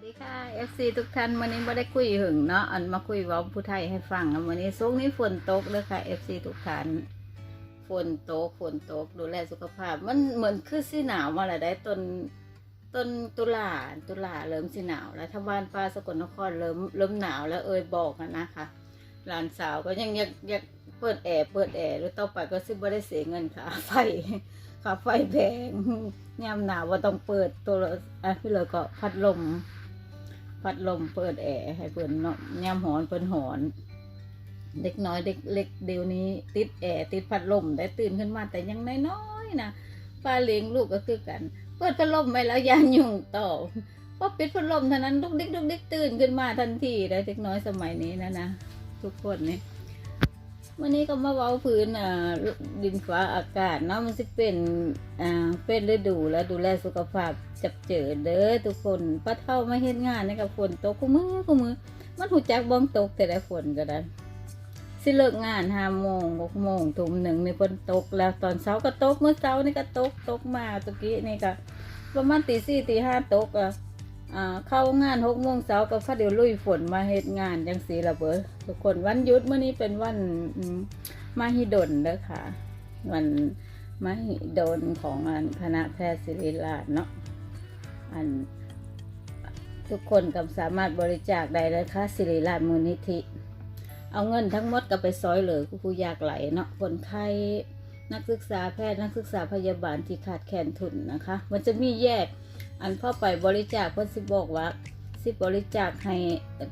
สดีค่ะ FC ทุกท่านวันนี้ไม่ได้คุยหึงเนาะอันมาคุยว่าผู้ไทยให้ฟังวันนี้ซุกนี้ฝนตกเลยค่ะ FC ทุกท่านฝนตกฝนตกดูแลสุขภาพ มันเหมือนคือสีหนาวมาแล้วได้ต้นต้นตุลาตุลาเริ่มสีหนาว แล้วถ้าบ้านป้าสกลนครเริ่มเริ่มหนาวแล้วเอ่ยบอกนะคะหลานสาวก็ยังอยากอยากเปิดแอร์เปิดแอร์แล้วต่อไปก็ซิบ่ได้เสียเงินค่ะไฟค่าไฟแพงยามหนาวว่าต้องเปิดตัวอะพี่เลยก็พัดลม พัดลมเปิดแอร์ให้เปิดเนาะยมหอนเปิดหอน เด็กน้อยเด็กเล็กเดี๋ยวนี้ ติดแอร์ติดพัดลมได้ตื่นขึ้นมาแต่ยังน้อยๆนะป้าเลี้ยงลูกก็คือกัน เปิดพัดลมไปแล้วยายุ่งต่อพอปิดพัดลมเท่านั้นลูกเด็กลูกเด็กตื่นขึ้นมาทันทีได้เด็กน้อยสมัยนี้นะนะทุกคนนี่ วันนี้ก็มาเว้าพื้นอ่าดินฟ้าอากาศเนาะมันจะเป็นอ่าเป็นฤดูแล้วดูแลสุขภาพจับเจอเด้อทุกคนป้าเท่าไมาเฮ็ดงานในกับฝนตกกูมือกูมือ มันหูจักบ้องตกแต่ละฝนก็ได้สิเลิกงานห้าโมงหกโมงทุ่มหนึ่งในฝนตกแล้วตอนเช้าก็ตกเมื่อเช้านี่ก็ตกตกมาตะกี้นี่ก็ประมาณตีสี่ตีห้าตกอะ อ่าเข้างานหกโมงเช้าก็ฟ้าเดี๋ยวลุยฝนมาเฮ็ดงานจังสีละเบอทุกคนวันหยุดเมื่อนี้เป็นวันมมหิดลเด้อค่ะ วันมหิดลของงานคณะแพทย์ศิริราชเนาะอันทุกคนก็สามารถบริจาคได้เลยค่ะศิริราชมูลนิธิ เอาเงินทั้งหมดก็ไปซอยเหลือผู้ยากไหลเนาะคนไข้นักศึกษาแพทย์นักศึกษาพยาบาลที่ขาดแคลนทุนนะคะ มันจะมีแยก อันพ่อไปบริจาคเพิ่นสิบอกว่าสิบริจาคให้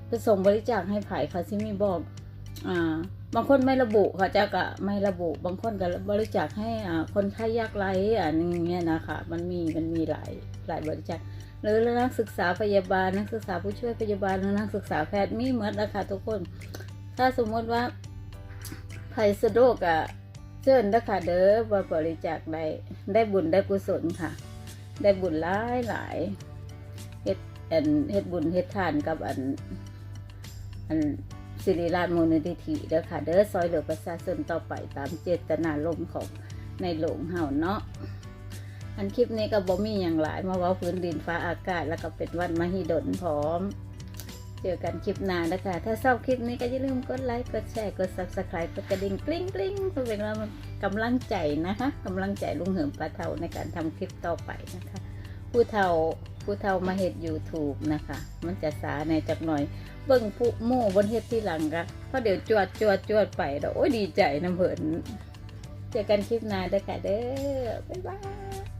ไปส่งบริจาคให้ไผ่ค่ะสิมีบอกอ่าบางคนไม่ระบุค่ะเจ้าก็ไม่ระบุ บางคนก็บริจาคให้อ่าคนไข้ยากไร้อันนี้นะคะมันมีมันมีหลายหลายบริจาคหรือนักศึกษาพยาบาลนักศึกษาผู้ช่วยพยาบาลหรือนักศึกษาแพทย์มีเหมดนะคะทุกคน ถ้าสมมติว่าไผ่สะดวกอะเชิญนะคะเด้อว่าบริจาคได้ได้บุญได้กุศลค่ะ ได้บุญหลายหลายเฮ็ดอันเฮ็ดบุญเฮ็ดทานกับอัน อันสิริราชมูลนิธิเด้อค่ะ เด้อซอยเหลือประชาชนต่อไปตามเจตนารมณ์ของในหลวงเฮาเนาะอันคลิปนี้ก็บ่มีอย่างหลายมาว้าพื้นดินฟ้าอากาศแล้วก็เป็นวันมหิดลพร้อม เจอกันคลิปหน้านะคะ ถ้าชอบคลิปนี้ก็อย่าลืมกดไลค์ กดแชร์ กด subscribe กดกระดิ่งกลิ้งกลิ้งเพื่อเป็นกำลังใจนะคะกำลังใจลุงเหิมปลาเทาในการทำคลิปต่อไปนะคะ ผู้เฒ่าผู้เฒ่ามาเฮ็ด YouTube นะคะ มันจะสาในจักหน่อย เบิ่งผู้หมู่บนเฮ็ดที่หลังกะเพราะเดี๋ยวจวดจวดจวดไปแล้วโอ้ยดีใจน้ำเผินเจอกันคลิปหน้าเด้อค่ะเด้อบ๊ายบาย